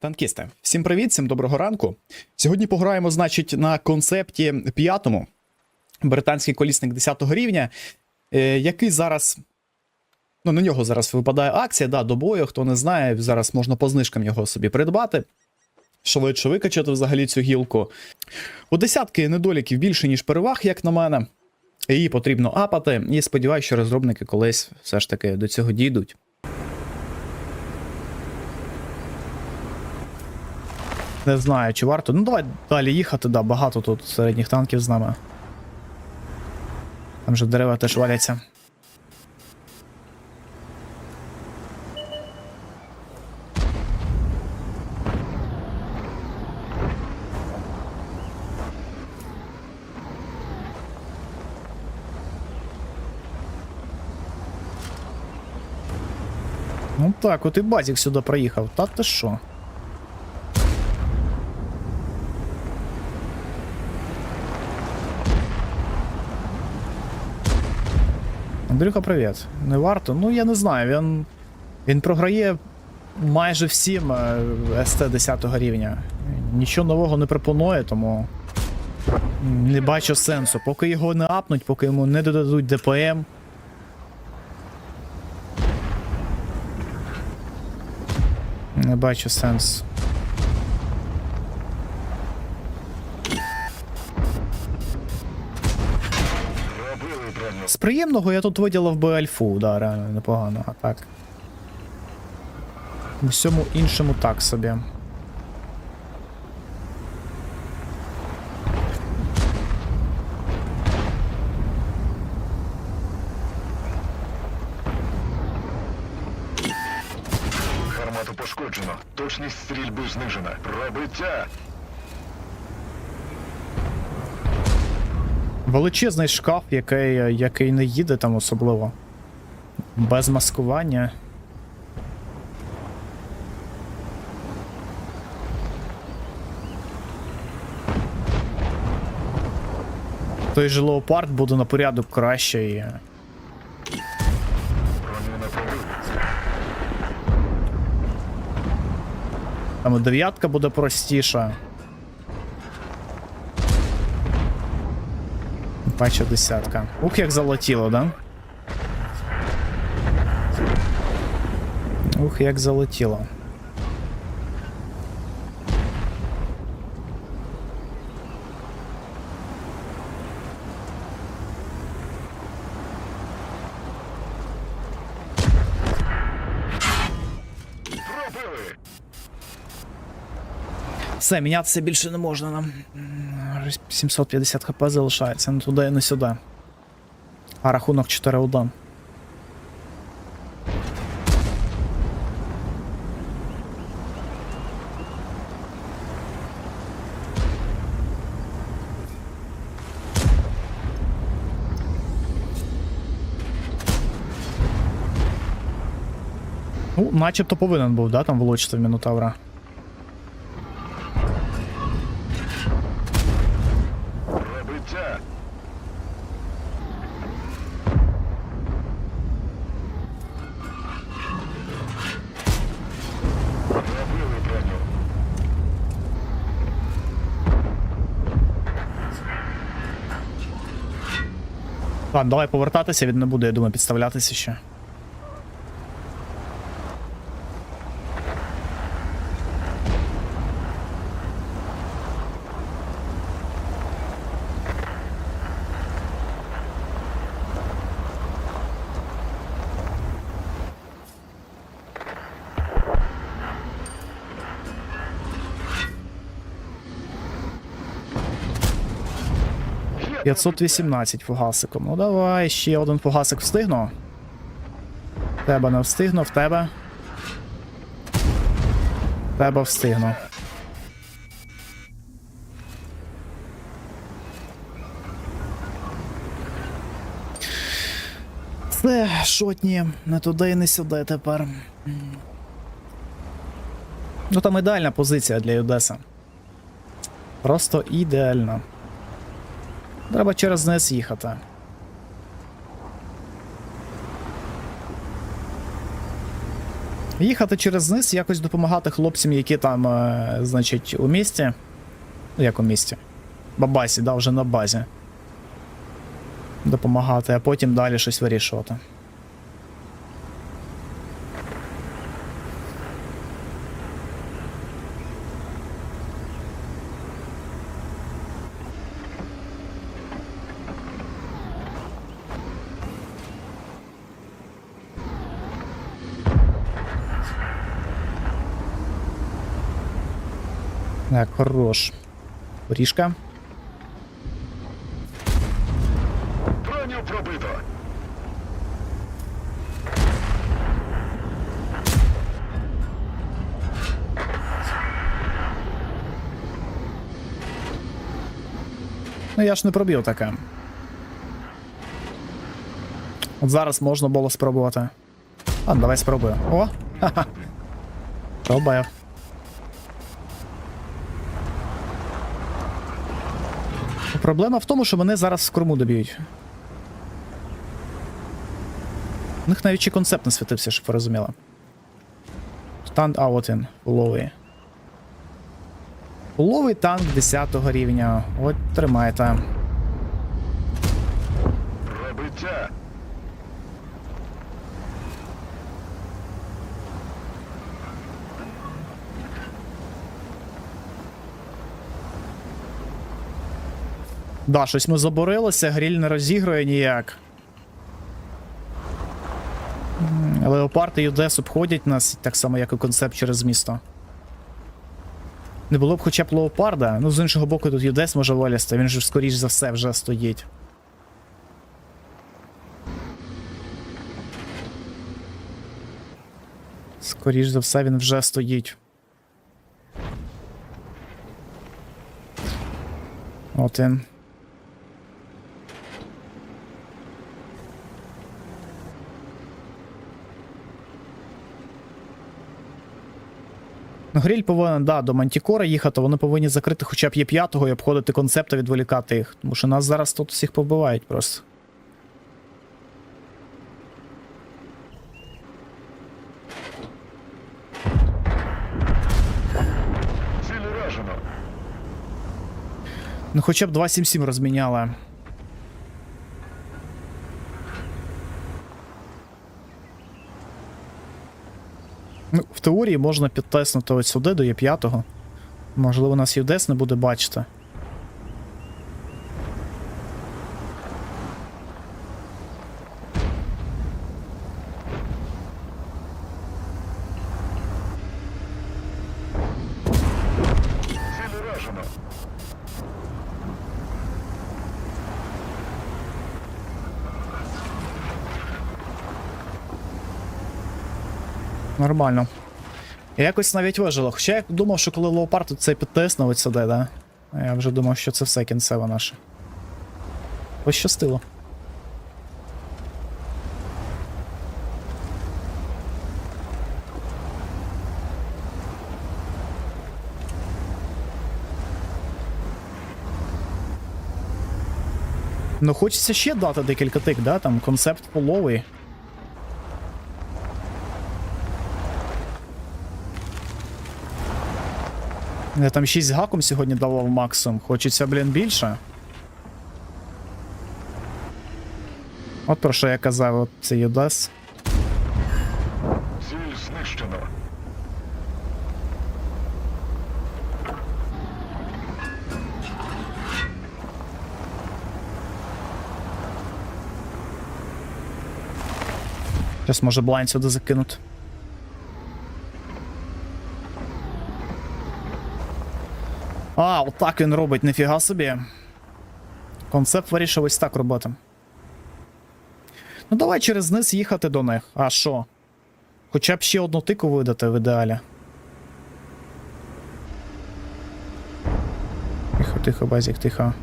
Танкісти, всім привіт, всім доброго ранку. Сьогодні пограємо, значить, на концепті п'ятому британський колісник 10 рівня, е, який зараз. Ну, на нього зараз випадає акція, да, до бою, хто не знає, зараз можна по знижкам його собі придбати. Швидше викачати взагалі цю гілку. У десятки недоліків більше, ніж переваг, як на мене. Її потрібно апати, і сподіваюся, що розробники колись все ж таки до цього дійдуть. Не знаю, чи варто. Ну, давай далі їхати, да, багато тут середніх танків з нами. Там же дерева теж валяться. Ну так, от і базік сюди проїхав. Та ти що? Андрюха, привіт. Не варто? Ну я не знаю, він. Він програє майже всім е, СТ 10 рівня. Нічого нового не пропонує, тому не бачу сенсу. Поки його не апнуть, поки йому не додадуть ДПМ. Не бачу сенсу. З приємного я тут виділив би альфу, да, реально непогано, а так. У всьому іншому так собі. Гармату пошкоджено. Точність стрільби знижена. Пробиття. Величезний шкаф, який, який не їде там особливо. Без маскування. Той же леопард буде на порядок краще і. Там і дев'ятка буде простіша. Бачу десятка. Ух, як залетіло, да? Ух, як залетіло. Все, мінятися більше не можна нам. 750 хп залишається, не туди і не сюди. А рахунок 4-1. Ну, начебто повинен був, да, там влучити в Мінотавра. Ладно, давай повертатися, він не буде, я думаю, підставлятися ще. 518 фугасиком. Ну давай, ще один фугасик встигну. В Тебе не встигну, в тебе. В Тебе встигну. Це шотні, не туди і не сюди тепер. Ну там ідеальна позиція для Юдеса. Просто ідеальна. Треба через низ їхати. Їхати через низ, якось допомагати хлопцям, які там, е, значить, у місті. Як у місті? Бабасі, да, вже на базі. Допомагати, а потім далі щось вирішувати. Так, хорош. Поріжка. Броню пробито. Ну я ж не пробив таке. От зараз можна було спробувати. А, давай спробую. О! Ха-ха. Пробую. Проблема в тому, що мене зараз в корму доб'ють. У них навіть і концепт не світився, щоб ви розуміли. Stand out in Уловий. Уловий танк 10 рівня. От тримайте. Пробиття. Да, щось ми заборилися, гріль не розігрує ніяк. Леопард і Юдес обходять нас так само, як і концепт через місто. Не було б хоча б леопарда, ну з іншого боку, тут Юдес може вилізти, він же скоріш за все вже стоїть. Скоріш за все, він вже стоїть. От він. Ну, Гриль повинен, да, до Мантікора їхати, вони повинні закрити хоча б є п'ятого і обходити концепт та відволікати їх. Тому що нас зараз тут всіх побивають просто. Ну хоча б 277 розміняли. Ну, в теорії можна підтеснути ось сюди до Є5. Можливо, нас Юдес не буде бачити. Ціль уражено. Нормально. Якось навіть вижило. Хоча я думав, що коли леопард тут це підтиснув ось сюди, да? Я вже думав, що це все кінцево наше. Пощастило. Ну, хочеться ще дати декілька тик, да? Там концепт половий. Я там 6 гаком сьогодні давав максимум. Хочеться, блін, більше. От про що я казав, от це Юдас. Ціль знищено. Зараз може блайн сюди закинути. А, отак він робить, ніфіга собі. Концепт вирішив ось так робити. Ну давай через низ їхати до них. А що? Хоча б ще одну тику видати в ідеалі. Тихо, тихо, базік, тихо.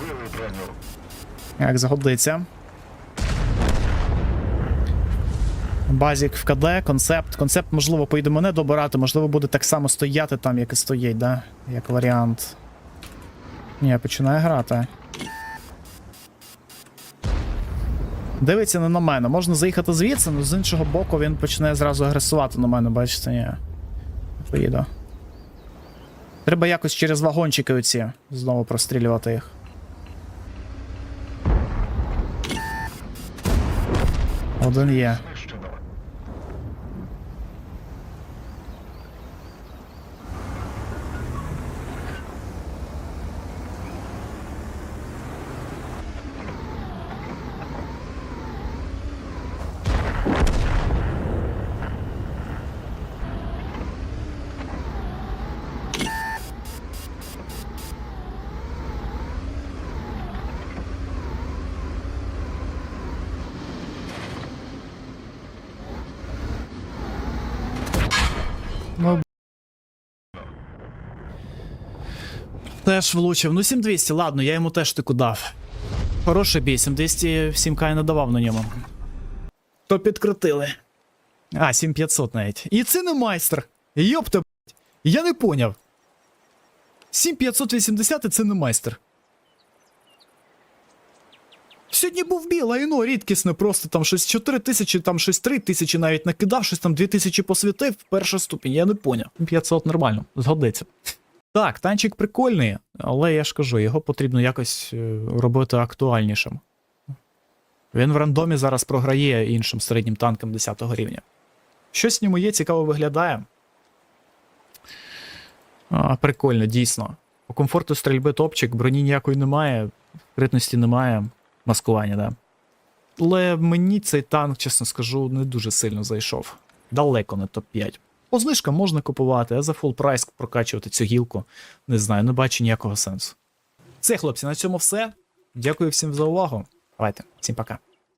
Пробили броню. Як згодиться. Базік в КД, концепт. Концепт, можливо, поїде мене добирати, можливо, буде так само стояти там, як і стоїть, да? Як варіант. Ні, починає грати. Дивиться не на мене. Можна заїхати звідси, але з іншого боку він почне зразу агресувати на мене, бачите, ні. Поїду. Треба якось через вагончики оці знову прострілювати їх. Один є. Знищено. Ну. Теж влучив. Ну, 7200, ладно, я йому теж тику дав. Хороший бій, 7200 7к я не давав на ньому. То підкрутили. А, 7500 навіть. І це не майстер. Йопта, блядь. Я не поняв. 7580 і це не майстер. Сьогодні був бій, лайно рідкісне, просто там щось 4 тисячі, там щось 3 тисячі навіть накидав, щось там 2 тисячі посвятив, перша ступінь, я не поняв. 500 нормально, згодиться. Так, танчик прикольний, але я ж кажу, його потрібно якось е, робити актуальнішим. Він в рандомі зараз програє іншим середнім танкам 10 рівня. Щось в ньому є, цікаво виглядає. А, прикольно, дійсно. По комфорту стрільби топчик, броні ніякої немає, критності немає, маскування, да. Але мені цей танк, чесно скажу, не дуже сильно зайшов. Далеко не топ-5. По знижкам можна купувати, а за фул прайс прокачувати цю гілку. Не знаю, не бачу ніякого сенсу. Це, хлопці, на цьому все. Дякую всім за увагу. Давайте, всім пока.